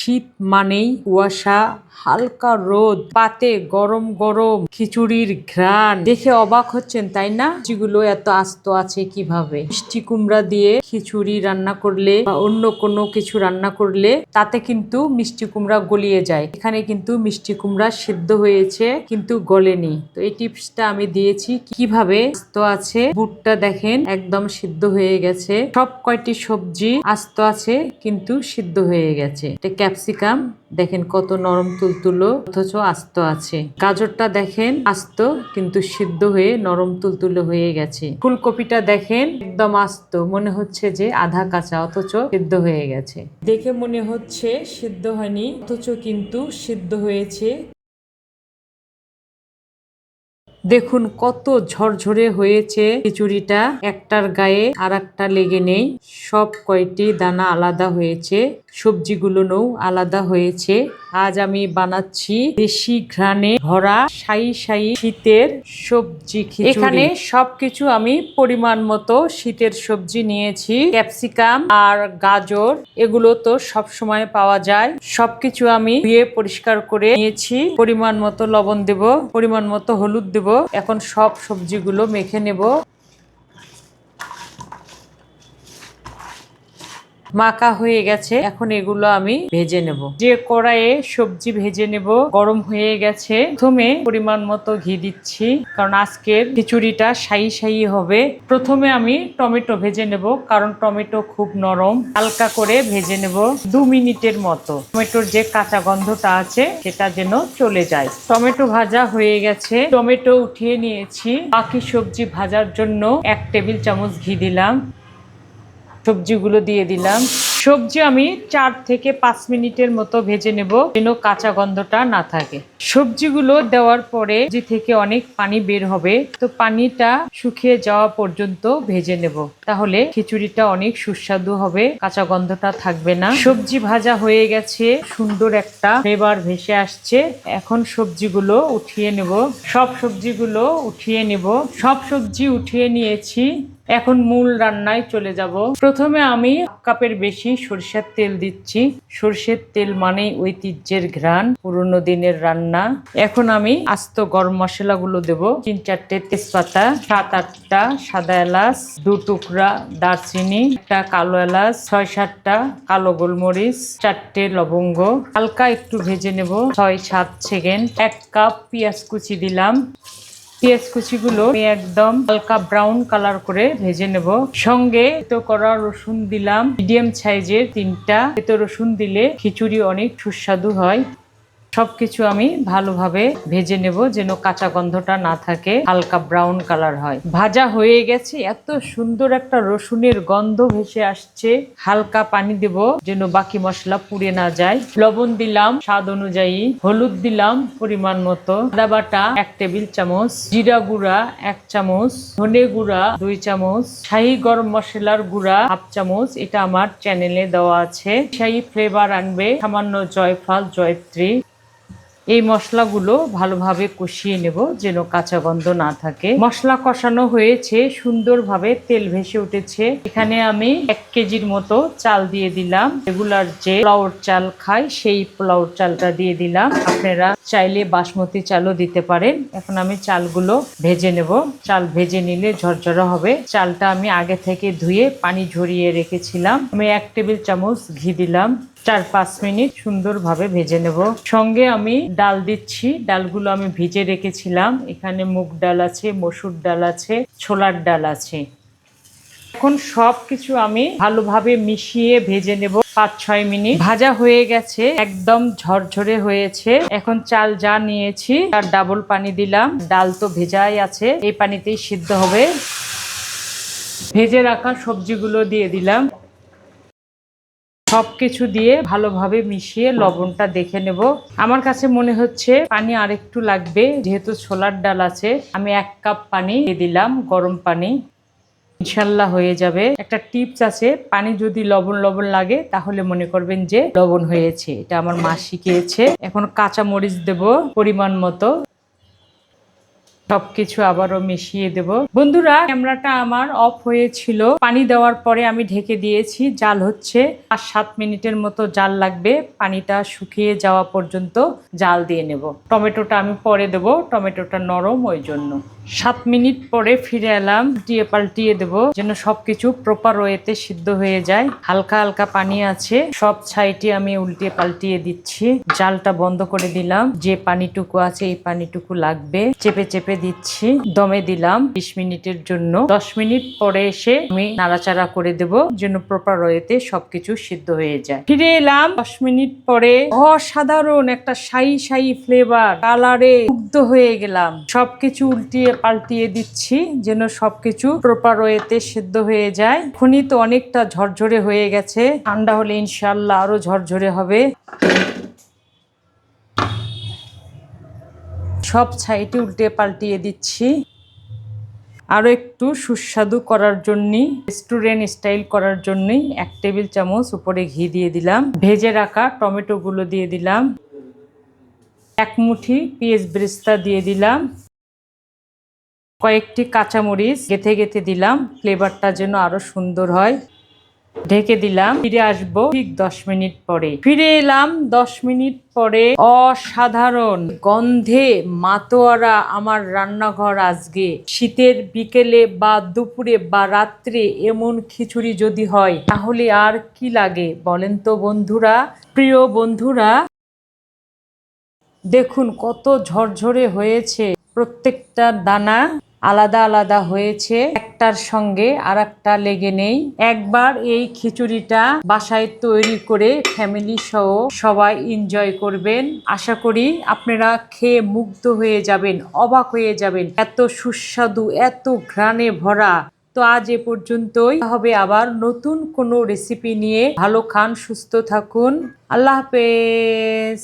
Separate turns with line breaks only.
শীত মানেই কুয়াশা, হালকা রোদ, পাতে গরম গরম, খিচুড়ির ঘ্রাণ। দেখে অবাক হচ্ছেন, তাই না? যেগুলো এত আস্ত আছে কীভাবে? মিষ্টি কুমড়া দিয়ে খিচুড়ি রান্না করলে বা অন্য কোনো কিছু রান্না করলে তাতে কিন্তু মিষ্টি কুমড়া গলিয়ে যায়। এখানে কিন্তু মিষ্টি কুমড়া সিদ্ধ হয়েছে, কিন্তু গলেনি। তো এই টিপসটা আমি দিয়েছি কীভাবে আস্ত আছে। বুটটা দেখেন, একদম সিদ্ধ হয়ে গেছে। সব কয়টি সবজি আস্ত আছে, কিন্তু সিদ্ধ হয়ে গেছে। এটা ক্যাপসিকাম, দেখেন কত নরম তুলতুলো, অথচ আস্ত আছে। গাজরটা দেখেন আস্ত, কিন্তু সিদ্ধ হয়ে নরম তুলতুলো হয়ে গেছে। ফুলকপিটা দেখেন একদম আস্ত, মনে হচ্ছে যে আধা কাঁচা, অথচ সিদ্ধ হয়ে গেছে। দেখে মনে হচ্ছে সিদ্ধ হয়নি, অথচ কিন্তু সিদ্ধ হয়েছে। দেখুন কত ঝরঝরে হয়েছে খিচুড়িটা। একটার গায়ে আর একটা লেগে নেই। সব কয়টি দানা আলাদা হয়েছে। সবজিগুলোও আলাদা হয়েছে। আজ আমি বানাচ্ছি দেশি ঘ্রাণে ভরা সাই সাই শীতের সবজি এখানে সবকিছু আমি পরিমাণ মতো শীতের সবজি নিয়েছি। ক্যাপসিকাম আর গাজর, এগুলো তো সব সময় পাওয়া যায়। সবকিছু আমি ধুয়ে পরিষ্কার করে নিয়েছি। পরিমাণ মতো লবণ দেব, পরিমাণ মতো হলুদ দেব। এখন সব সবজিগুলো মেখে নেব। মাখা হয়ে গেছে। এখন এগুলো আমি ভেজে নেব। যে কড়াইয়ে সবজি ভেজে নেব, গরম হয়ে গেছে। প্রথমে পরিমাণ মতো ঘি দিচ্ছি, কারণ আজকের খিচুড়িটা সাই সাই হবে। প্রথমে আমি টমেটো ভেজে নেব, কারণ টমেটো খুব নরম। হালকা করে ভেজে নেব দু মিনিটের মতো। টমেটোর যে কাঁচা গন্ধটা আছে, সেটা যেন চলে যায়। টমেটো ভাজা হয়ে গেছে। টমেটো উঠিয়ে নিয়েছি। বাকি সবজি ভাজার জন্য এক টেবিল চামচ ঘি দিলাম। সবজিগুলো দিয়ে দিলাম। সবজি আমি চার থেকে পাঁচ মিনিটের মতো ভেজে নেব যেন কাঁচা গন্ধটা না থাকে। সবজিগুলো দেওয়ার পরে যে থেকে অনেক পানি বের হবে, তো পানিটা শুকিয়ে যাওয়া পর্যন্ত ভেজে নেব। তাহলে খিচুড়িটা অনেক সুস্বাদু হবে, কাঁচা গন্ধটা থাকবে না। সবজি ভাজা হয়ে গেছে, সুন্দর একটা ফ্লেভার ভেসে আসছে। এখন সবজিগুলো উঠিয়ে নেব। সব সবজিগুলো উঠিয়ে নেব। সব সবজি উঠিয়ে নিয়েছি। এখন মূল রান্নায় চলে যাব। প্রথমে আমি কাপের বেশি সরষের তেল দিচ্ছি। সরষের তেল মানেই ঐতিহ্যের ঘ্রাণ, পুরনো দিনের রান্না। এখন আমি আস্ত গরম মশলাগুলো দেব। তিন চারটে তেজপাতা, সাত আটটা সাদা এলাচ, দু টুকরা দারচিনি, একটা কালো এলাচ, ছয় সাতটা কালো গোলমরিচ, চারটে লবঙ্গ। হালকা একটু ভেজে নেব। ছয় সাত সেকেন্ড। এক কাপ পেঁয়াজ কুচি দিলাম। পেঁয়াজ কুচিগুলো একদম হালকা ব্রাউন কালার করে ভেজে নেব। সঙ্গে তো করা রসুন দিলাম মিডিয়াম সাইজের তিনটা। এতো রসুন দিলে খিচুড়ি অনেক সুস্বাদু হয়। সবকিছু আমি ভালোভাবে ভেজে নেব যেন কাঁচা গন্ধটা না থাকে, হালকা ব্রাউন কালার হয়। ভাজা হয়ে গেছে, এত সুন্দর একটা রসুনের গন্ধ ভেসে আসছে। হালকা পানি দেব যেন বাকি মশলা পুড়ে না যায়। লবণ দিলাম, স্বাদ অনুযায়ী। হলুদ দিলাম, পরিমাণ মতো। আদা বাটা, এক টেবিল চামচ। জিরা গুঁড়া, এক চামচ। ধনে গুঁড়া, দুই চামচ। শাহি গরম মশলার গুঁড়া, হাফ চামচ। এটা আমার চ্যানেলে দেওয়া আছে। শাহি ফ্লেভার আনবে। সামান্য জয়ফল, জয়ত্রী। এই মশলাগুলো ভালোভাবে কষিয়ে নেব যেন কাঁচা গন্ধ না থাকে। মশলা কষানো হয়েছে, সুন্দরভাবে তেল ভেসে উঠেছে। এখানে আমি এক কেজির মতো চাল দিয়ে দিলাম। রেগুলার যে পোলাওর চাল খাই, সেই পোলাওর চালটা দিয়ে দিলাম। আপনারা চাইলে বাসমতি চালও দিতে পারেন। এখন আমি চালগুলো ভেজে নেব। চাল ভেজে নিলে ঝরঝরা হবে। চালটা আমি আগে থেকে ধুয়ে পানি ঝরিয়ে রেখেছিলাম। আমি এক টেবিল চামচ ঘি দিলাম। চার, পাঁচ মিনিট সুন্দরভাবে ভেজে নেব। সঙ্গে আমি ডাল দিচ্ছি। ডালগুলো আমি ভিজে রেখেছিলাম। এখানে মুগ ডাল আছে, মসুর ডাল আছে, ছোলার ডাল আছে। এখন সব কিছু আমি ভালোভাবে মিশিয়ে ভেজে নেব পাঁচ, ছয় মিনিট। ভাজা হয়ে গেছে, একদম ঝরঝরে হয়েছে। এখন চাল যা নিয়েছি, তার ডাবল পানি দিলাম। ডাল তো ভেজাই আছে, এই পানিতেই সিদ্ধ হবে। ভেজে রাখা সবজিগুলো দিয়ে দিলাম। সবকিছু দিয়ে ভালোভাবে মিশিয়ে লবণটা দেখে নেব। আমার কাছে মনে হচ্ছে পানি আরেকটু লাগবে, যেহেতু ছোলার ডাল আছে। আমি এক কাপ পানি দিয়ে দিলাম, গরম পানি। ইনশাল্লাহ হয়ে যাবে। একটা টিপস আছে, পানি যদি লবণ লবণ লাগে, তাহলে মনে করবেন যে লবণ হয়েছে। এটা আমার মা শিখিয়েছে। এখন কাঁচা মরিচ দেব পরিমাণ মতো। সবকিছু আবারও মিশিয়ে দেব। বন্ধুরা, ক্যামেরাটা আমার অফ হয়েছিল। পানি দেওয়ার পরে আমি ঢেকে দিয়েছি। জাল হচ্ছে। আর সাত মিনিটের মতো জাল লাগবে। পানিটা শুকিয়ে যাওয়া পর্যন্ত জাল দিয়ে নেব। টমেটোটা আমি পরে দেব। টমেটোটা নরম ওই জন্য। সাত মিনিট পরে ফিরে এলাম, দিয়ে পাল্টিয়ে দেব, যেন সবকিছু প্রপার ওয়েতে সিদ্ধ হয়ে যায়। হালকা হালকা পানি আছে, সব সাইডে আমি উল্টিয়ে পাল্টিয়ে দিচ্ছি। জালটা বন্ধ করে দিলাম, যে পানিটুকু আছে এই পানিটুকু লাগবে। চেপে চেপে দিচ্ছি, দমে দিলাম বিশ মিনিটের জন্য। দশ মিনিট পরে এসে আমি নাড়াচাড়া করে দেব, যেন প্রপার ওয়েতে সবকিছু সিদ্ধ হয়ে যায়। ফিরে এলাম, দশ মিনিট পরে অসাধারণ একটা সাই সাই ফ্লেভার কালারে মুগ্ধ হয়ে গেলাম। সবকিছু উল্টিয়ে পাল্টিয়ে দিচ্ছি যেন সবকিছু প্রপার ওয়েতে সেদ্ধ হয়ে যায়। এখনই তো অনেকটা ঝরঝরে হয়ে গেছে। ঠান্ডা হলে ইনশাল্লাহ আরও ঝরঝরে হবে। সব সাইডে উল্টে পাল্টিয়ে দিচ্ছি। আরও একটু সুস্বাদু করার জন্যই রেস্টুরেন্ট স্টাইল করার জন্যই এক টেবিল চামচ উপরে ঘি দিয়ে দিলাম। ভেজে রাখা টমেটোগুলো দিয়ে দিলাম। এক মুঠি পেঁয়াজ ব্রেস্তা দিয়ে দিলাম। কয়েকটি কাঁচামরিচ গেথে গেথে দিলাম। ফ্লেভারটা যেন আরও সুন্দর হয়। ঢেকে দিলাম। ফিরে আসব ঠিক দশ মিনিট পরে। ফিরে এলাম দশ মিনিট পরে। অসাধারণ গন্ধে মাতোয়ারা আমার রান্নাঘর আজকে। শীতের বিকেলে বা দুপুরে বা রাত্রে এমন খিচুড়ি যদি হয়, তাহলে আর কি লাগে বলেন তো বন্ধুরা? প্রিয় বন্ধুরা, দেখুন কত ঝরঝরে হয়েছে প্রত্যেকটা দানা। আলাদা আলাদা হয়েছে। একটার সঙ্গে আর একটা লেগে নেই। একবার এই খিচুড়িটা বাসায় তৈরি করে ফ্যামিলি সহ সবাই এনজয় করবেন। আশা করি আপনারা খেয়ে মুগ্ধ হয়ে যাবেন, অবাক হয়ে যাবেন। এত সুস্বাদু, এত ঘ্রাণে ভরা। তো আজ এ পর্যন্তই। হবে আবার নতুন কোনো রেসিপি নিয়ে। ভালো খান, সুস্থ থাকুন। আল্লাহ হাফেজ।